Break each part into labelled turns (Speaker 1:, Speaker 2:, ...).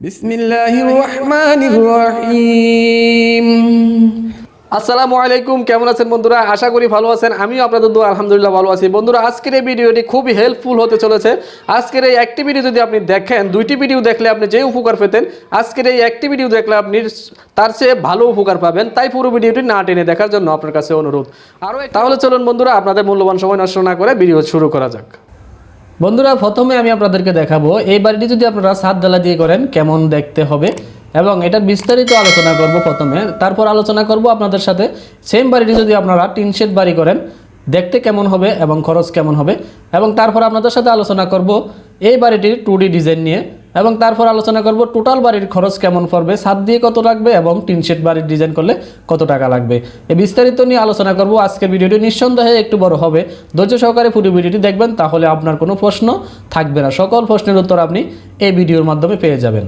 Speaker 1: বিসমিল্লাহির রহমানির রহিম। আসসালামু আলাইকুম কেমন আছেন বন্ধুরা? আশা করি ভালো আছেন। আমিও আপনাদের দোয়া, আলহামদুলিল্লাহ ভালো আছি। বন্ধুরা, আজকের এই ভিডিওটি খুবই হেল্পফুল হতে চলেছে। আজকের এই একটি ভিডিও যদি আপনি দেখেন, দুইটি ভিডিও দেখলে আপনি যেই উপকার পেতেন, আজকের এই একটি ভিডিও দেখলে আপনি তার চেয়ে ভালো উপকার পাবেন। তাই পুরো ভিডিওটি না টেনে দেখার জন্য আপনার কাছে অনুরোধ। আরও তাহলে চলুন বন্ধুরা, আপনাদের মূল্যবান সময় নষ্ট না করে ভিডিও শুরু করা যাক। বন্ধুরা, প্রথমে আমি আপনাদেরকে দেখাবো, এই বাড়িটি যদি আপনারা সাত ডালা দিয়ে করেন, কেমন দেখতে হবে? এবং এটার বিস্তারিত আলোচনা করব প্রথমে। তারপর আলোচনা করব আপনাদের সাথে। সেম বাড়িটি যদি আপনারা টিন শেড বাড়ি করেন, দেখতে কেমন হবে এবং খরচ কেমন হবে? এবং তারপর আপনাদের সাথে আলোচনা করব এই বাড়িটির টু ডিজাইন নিয়ে। এবং তারপর আলোচনা করব টোটাল বাড়ির খরচ কেমন পড়বে, ছাদ দিয়ে কত লাগবে এবং টিন শেড বাড়ির ডিজাইন করলে কত টাকা লাগবে। এই বিস্তারিত নিয়ে আলোচনা করব আজকের ভিডিওটি। নিঃসন্দেহে একটু বড় হবে। ধৈর্য সহকারে পুরো ভিডিওটি দেখবেন, তাহলে আপনার কোনো প্রশ্ন থাকবে না। সকল প্রশ্নের উত্তর আপনি এই ভিডিওর মাধ্যমে পেয়ে যাবেন।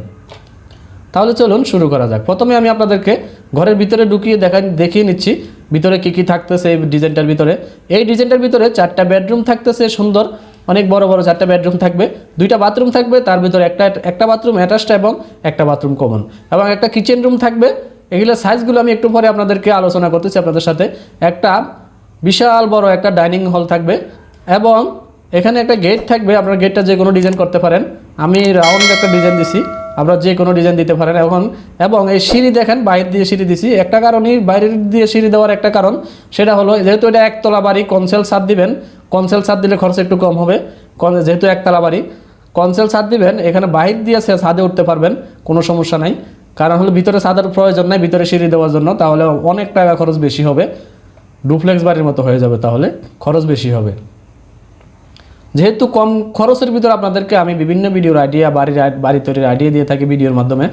Speaker 1: তাহলে চলুন শুরু করা যাক। প্রথমে আমি আপনাদেরকে ঘরের ভিতরে ঢুকিয়ে দেখা দেখিয়ে নিচ্ছি ভিতরে কি কি থাকতেছে এই ডিজাইনটার ভিতরে। এই ডিজাইনটার ভিতরে চারটা বেডরুম থাকতেছে, সুন্দর। অনেক বড় বড় চারটা বেডরুম থাকবে। দুইটা বাথরুম থাকবে, তার ভিতরে একটা একটা বাথরুম অ্যাটাচড এবং একটা বাথরুম কমন এবং একটা কিচেন রুম থাকবে। এগুলো সাইজগুলো আমি একটু পরে আপনাদেরকে আলোচনা করতেছি আপনাদের সাথে। একটা বিশাল বড় একটা ডাইনিং হল থাকবে এবং এখানে একটা গেট থাকবে। আপনার গেটটা যে কোনো ডিজাইন করতে পারেন। আমি রাউন্ড একটা ডিজাইন দিছি। আপনারা যে কোনো ডিজাইন দিতে পারেন এখন। এবং এই সিঁড়ি দেখেন বাইরে দিয়ে সিঁড়ি দিছি। একটা কারণই বাইরের দিয়ে সিঁড়ি দেওয়ার একটা কারণ, সেটা হলো যেহেতু এটা একতলা বাড়ি, কনসেল ছাদ দিবেন, কনসেল ছাদ দিলে খরচ একটু কম হবে। যেহেতু একতলা বাড়ি, কনসেল ছাদ দিবেন, এখানে বাইর দিয়ে সে ছাদে উঠতে পারবেন, কোনো সমস্যা নাই। কারণ হলো ভিতরে ছাদের প্রয়োজন নাই, ভিতরে সিঁড়ি দেওয়ার জন্য, তাহলে অনেক টাকা খরচ বেশি হবে। ডুপ্লেক্স বাড়ির মতো হয়ে যাবে তাহলে, খরচ বেশি হবে। যেহেতু কম খরচের ভিতর আপনাদেরকে আমি বিভিন্ন ভিডিওর আইডিয়া বাড়ির বাড়ি তৈরির আইডিয়া দিয়ে থাকি ভিডিওর মাধ্যমে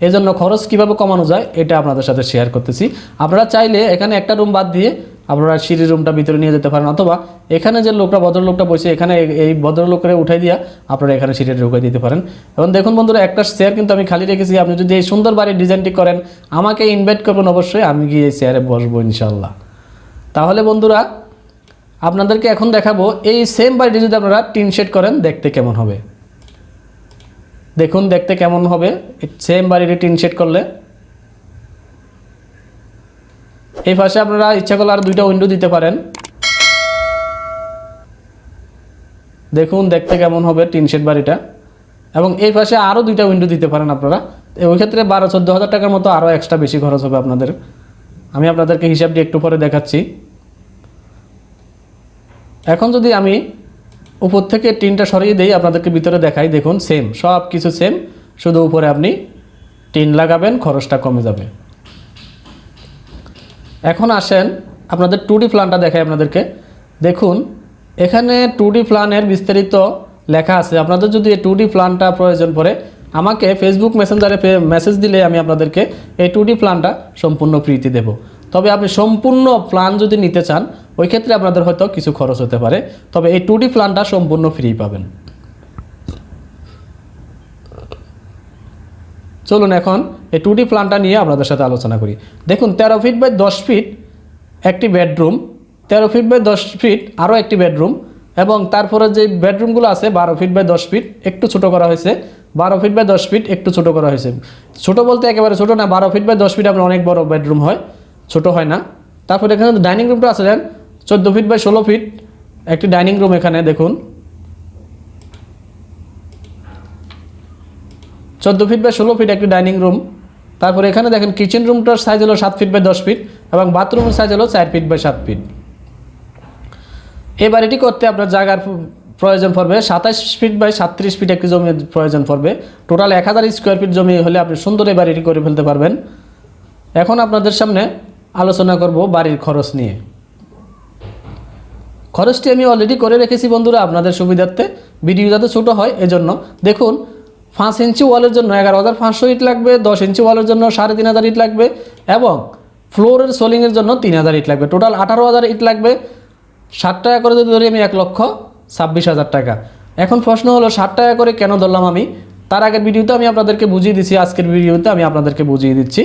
Speaker 1: এই জন্য খরচ কীভাবে কমানো যায় এটা আপনাদের সাথে শেয়ার করতেছি। আপনারা চাইলে এখানে একটা রুম বাদ দিয়ে আপনারা সিঁড়ি রুমটা ভিতরে নিয়ে যেতে পারেন, অথবা এখানে যে লোকটা, ভদ্রলোকটা বসে এখানে এই- ভদ্রলোকের উঠাই দিয়া আপনারা এখানে সিঁড়িটা ঢুকে দিতে পারেন। এবং দেখুন বন্ধুরা, একটা চেয়ার কিন্তু আমি খালি রেখেছি। আপনি যদি এই সুন্দর বাড়ির ডিজাইনটি করেন, আমাকে ইনভাইট করবেন অবশ্যই, আমি গিয়ে এই চেয়ারে বসবো ইনশাল্লাহ তাহলে বন্ধুরা আপনাদেরকে এখন দেখাবো, এই সেম বাড়িটি যদি আপনারা টিন শেড করেন, দেখতে কেমন হবে? দেখুন, দেখতে কেমন হবে? সেম বাড়িটি টিন শেড করলে। এই পাশে আপনারা ইচ্ছা করলে আর দুইটা উইন্ডো দিতে পারেন। দেখুন, দেখতে কেমন হবে টিন শেড বাড়িটা এবং এই পাশে আরও দুইটা উইন্ডো দিতে পারেন আপনারা। ওই ক্ষেত্রে বারো, চোদ্দ হাজার টাকার মতো আরও এক্সট্রা বেশি খরচ হবে আপনাদের। আমি আপনাদেরকে হিসাবটি একটু পরে দেখাচ্ছি। এখন যদি আমি উপর থেকে টিনটা সরিয়ে দিই, আপনাদেরকে ভিতরে দেখাই, দেখুন সেম সব কিছু সেম শুধু উপরে আপনি টিন লাগাবেন, খরচটা কমে যাবে। এখন আসেন, আপনাদের টু ডি প্ল্যানটা দেখাই আপনাদেরকে। দেখুন, এখানে টু ডি প্ল্যানের বিস্তারিত লেখা আছে। আপনাদের যদি এই টু ডি প্ল্যানটা প্রয়োজন পড়ে, আমাকে ফেসবুক মেসেঞ্জারে মেসেজ দিলে আমি আপনাদেরকে এই টু ডি প্ল্যানটা সম্পূর্ণ ফ্রিতে দেব। তবে আপনি সম্পূর্ণ প্ল্যান যদি নিতে চান ওই ক্ষেত্রে আপনাদের হয়তো কিছু খরচ হতে পারে, তবে এই টু ডি প্ল্যানটা সম্পূর্ণ ফ্রি পাবেন। চলুন এখন এই টু ডি প্ল্যানটা নিয়ে আপনাদের সাথে আলোচনা করি। দেখুন, তেরো ফিট বাই দশ ফিট একটি বেডরুম তেরো ফিট বাই দশ ফিট আরও একটি বেডরুম এবং তারপরে যে বেডরুমগুলো আছে, বারো ফিট বাই দশ ফিট একটু ছোট করা হয়েছে, বারো ফিট বাই দশ ফিট একটু ছোট করা হয়েছে। ছোট বলতে একেবারে ছোট না, বারো ফিট বাই দশ ফিট আপনার অনেক বড় বেডরুম হয়, ছোট হয় না। তারপরে এখানে ডাইনিং রুমটা আছে চোদ্দ ফিট বাই ষোলো ফিট একটি ডাইনিং রুম এখানে, দেখুন। চোদ্দ ফিট বাই ষোলো ফিট একটি ডাইনিং রুম তারপরে এখানে দেখেন কিচেন রুমটার সাইজ হলো সাত ফিট বাই দশ ফিট এবং বাথরুমের সাইজ হলো চার ফিট বাই সাত ফিট এই বাড়িটি করতে আপনার জায়গার প্রয়োজন পড়বে সাতাশ ফিট বাই সাতত্রিশ ফিট একটি জমি প্রয়োজন পড়বে। টোটাল এক হাজার স্কোয়ার ফিট জমি হলে আপনি সুন্দর এই বাড়িটি করে ফেলতে পারবেন। এখন আপনাদের সামনে আলোচনা করব বাড়ির খরচ নিয়ে। খরচটি আমি অলরেডি করে রেখেছি বন্ধুরা আপনাদের সুবিধার্থে। ভিডিও যাতে ছোটো হয়, এজন্য দেখুন, পাঁচ ইঞ্চি ওয়ালের জন্য এগারো হাজার পাঁচশো ইট লাগবে, দশ ইঞ্চি ওয়ালের জন্য সাড়ে তিন হাজার ইট লাগবে এবং ফ্লোরের সোলিংয়ের জন্য তিন হাজার ইট লাগবে। টোটাল আঠারো হাজার ইট লাগবে। ষাট টাকা করে যদি ধরি আমি এক লক্ষ ছাব্বিশ হাজার টাকা। এখন প্রশ্ন হলো, ষাট টাকা করে কেন ধরলাম আমি? তার আগের ভিডিওতে আমি আপনাদেরকে বুঝিয়ে দিচ্ছি আজকের ভিডিওতে আমি আপনাদেরকে বুঝিয়ে দিচ্ছি।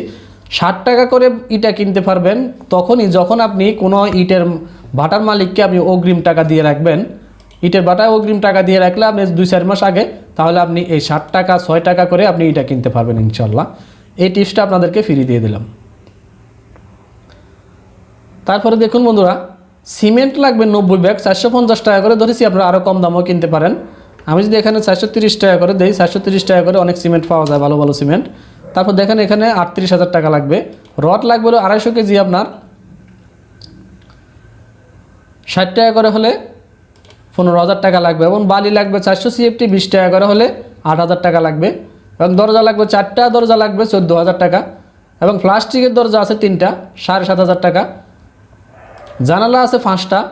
Speaker 1: ষাট টাকা করে ইটা কিনতে পারবেন, তখনই যখন আপনি কোনো ইটের ভাটার মালিককে আপনি অগ্রিম টাকা দিয়ে রাখবেন। ইটের বাটায় অগ্রিম টাকা দিয়ে রাখলে আপনি দুই চার মাস আগে তাহলে আপনি এই ষাট টাকা, ছয় টাকা করে আপনি এটা কিনতে পারবেন ইনশাল্লাহ এই টিপসটা আপনাদেরকে ফ্রি দিয়ে দিলাম। তারপরে দেখুন বন্ধুরা, সিমেন্ট লাগবে নব্বই ব্যাগ, চারশো পঞ্চাশ টাকা করে ধরেছি, আপনারা আরও কম দামও কিনতে পারেন। আমি যদি এখানে চারশো তিরিশ টাকা করে দিই, চারশো তিরিশ টাকা করে অনেক সিমেন্ট পাওয়া যায়, ভালো ভালো সিমেন্ট। তারপর দেখেন এখানে আটত্রিশ হাজার টাকা লাগবে। রড লাগবে আড়াইশো কেজি আপনার। ষাট টাকা করে হলে পনেরো হাজার টাকা লাগবে এবং বালি লাগবে চারশো সিএফটি বিশ টাকা করে হলে আট হাজার টাকা লাগবে। এবং দরজা লাগবে চারটা, দরজা লাগবে চোদ্দ হাজার টাকা। এবং প্লাস্টিকের দরজা আছে তিনটা, সাড়ে সাত হাজার টাকা। জানালা আছে পাঁচটা,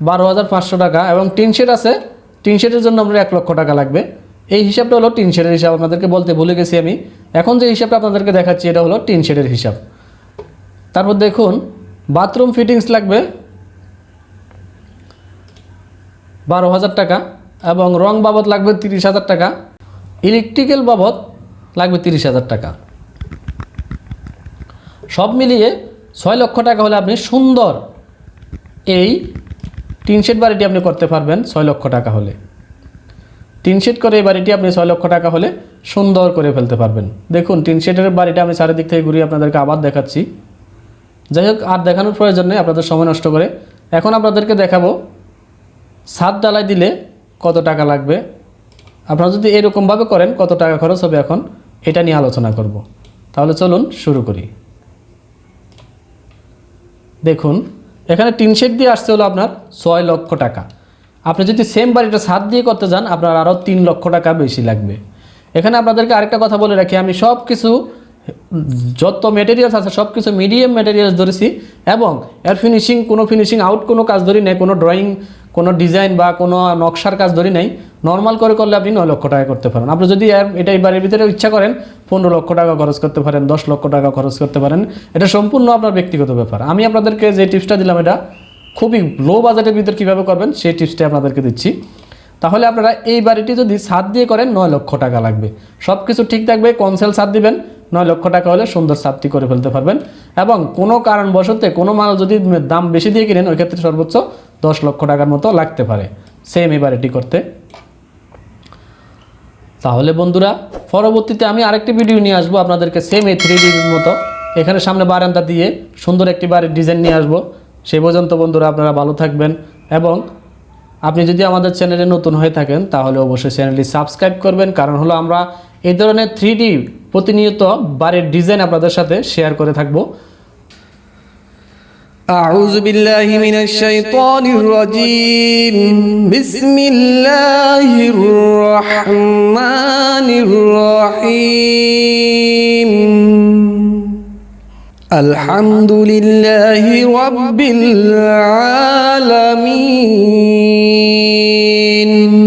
Speaker 1: বারো হাজার পাঁচশো টাকা। এবং টিন শেড আছে, টিন শেডের জন্য আপনার এক লক্ষ টাকা লাগবে। এই হিসাবটা হলো টিন শেডের হিসাব, আপনাদেরকে বলতে ভুলে গেছি আমি। এখন যে হিসাবটা আপনাদেরকে দেখাচ্ছি, এটা হলো টিন শেডের হিসাব। তারপর দেখুন, বাথরুম ফিটিংস লাগবে বারো হাজার টাকা এবং রং বাবদ লাগবে তিরিশ হাজার টাকা। ইলেকট্রিক্যাল বাবদ লাগবে তিরিশ হাজার টাকা। সব মিলিয়ে ছয় লক্ষ টাকা হলে আপনি সুন্দর এই টিন শেড বাড়িটি আপনি করতে পারবেন ছয় লক্ষ টাকা হলে। টিন শেড করে এই বাড়িটি আপনি ছয় লক্ষ টাকা হলে সুন্দর করে ফেলতে পারবেন। দেখুন, টিন শেডের বাড়িটা আমি চারিদিক থেকে ঘুরিয়ে আপনাদেরকে আবার দেখাচ্ছি। যাই হোক, আর দেখানোর প্রয়োজন নেই, আপনাদের সময় নষ্ট করে। এখন আপনাদেরকে দেখাবো ছাদ ডালাই দিলে কত টাকা লাগবে? আপনারা যদি এরকমভাবে করেন, কত টাকা খরচ হবে এখন? এটা নিয়ে আলোচনা করব। তাহলে চলুন শুরু করি। দেখুন, এখানে টিন শেড দিয়ে আসতে হলো আপনার ছয় লক্ষ টাকা। আপনি যদি সেম বাড়িটা সাত দিয়ে করতে যান, আপনার আরও তিন লক্ষ টাকা বেশি লাগবে। এখানে আপনাদেরকে আরেকটা কথা বলে রাখি, আমি সব কিছু যত মেটেরিয়ালস আছে সব কিছু মিডিয়াম মেটেরিয়ালস ধরেছি এবং এর ফিনিশিং কোনো ফিনিশিং আউট কোনো কাজ ধরি নেই, কোনো ড্রয়িং কোনো ডিজাইন বা কোনো নকশার কাজ ধরি নেই নর্মাল করে করলে আপনি নয় লক্ষ টাকা করতে পারেন। আপনি যদি এটা এই বাড়ির ভিতরে ইচ্ছা করেন, পনেরো লক্ষ টাকা খরচ করতে পারেন, দশ লক্ষ টাকা খরচ করতে পারেন, এটা সম্পূর্ণ আপনার ব্যক্তিগত ব্যাপার। আমি আপনাদেরকে যে টিপসটা দিলাম, এটা খুবই লো বাজেটের ভিতর কীভাবে করবেন, সেই টিপসটা আপনাদেরকে দিচ্ছি। তাহলে আপনারা এই বাড়িটি যদি ছাদ দিয়ে করেন, নয় লক্ষ টাকা লাগবে। সব কিছু ঠিক থাকবে কনসেল ছাদ দিবেন নয় লক্ষ টাকা হলে সুন্দর ছাদটি করে ফেলতে পারবেন। এবং কোনো কারণবশতে কোনো মাল যদি দাম বেশি দিয়ে কিনেন ওই ক্ষেত্রে সর্বোচ্চ দশ লক্ষ টাকার মতো লাগতে পারে। সেম এবার এটি করতে। তাহলে বন্ধুরা, পরবর্তীতে আমি আরেকটি ভিডিও নিয়ে আসব আপনাদেরকে সেম এই থ্রি ডির মতো। এখানে সামনে বারান্দা দিয়ে সুন্দর একটি বাড়ির ডিজাইন নিয়ে আসব। সেই পর্যন্ত বন্ধুরা আপনারা ভালো থাকবেন এবং আপনি যদি আমাদের চ্যানেলে নতুন হয়ে থাকেন, তাহলে অবশ্যই চ্যানেলটি সাবস্ক্রাইব করবেন। কারণ হলো আমরা এই ধরনের থ্রি প্রতিনিয়ত বাড়ির ডিজাইন আপনাদের সাথে শেয়ার করে থাকবো
Speaker 2: أعوذ بالله من الشيطان الرجيم بسم الله الرحمن الرحيم الحمد لله رب العالمين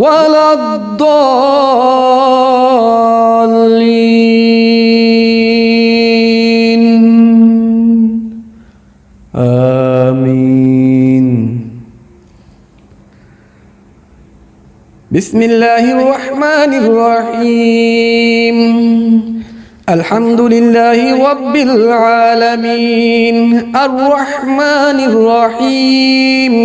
Speaker 2: ولا الضالين. آمين. بسم الله الرحمن الرحيم. الحمد لله رب العالمين. الرحمن الرحيم.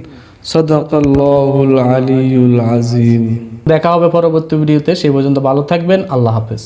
Speaker 2: সদাকাল্লাহুল আলিউল আজিম
Speaker 1: দেখা হবে পরবর্তী ভিডিওতে সেই পর্যন্ত ভালো থাকবেন আল্লাহ হাফেজ।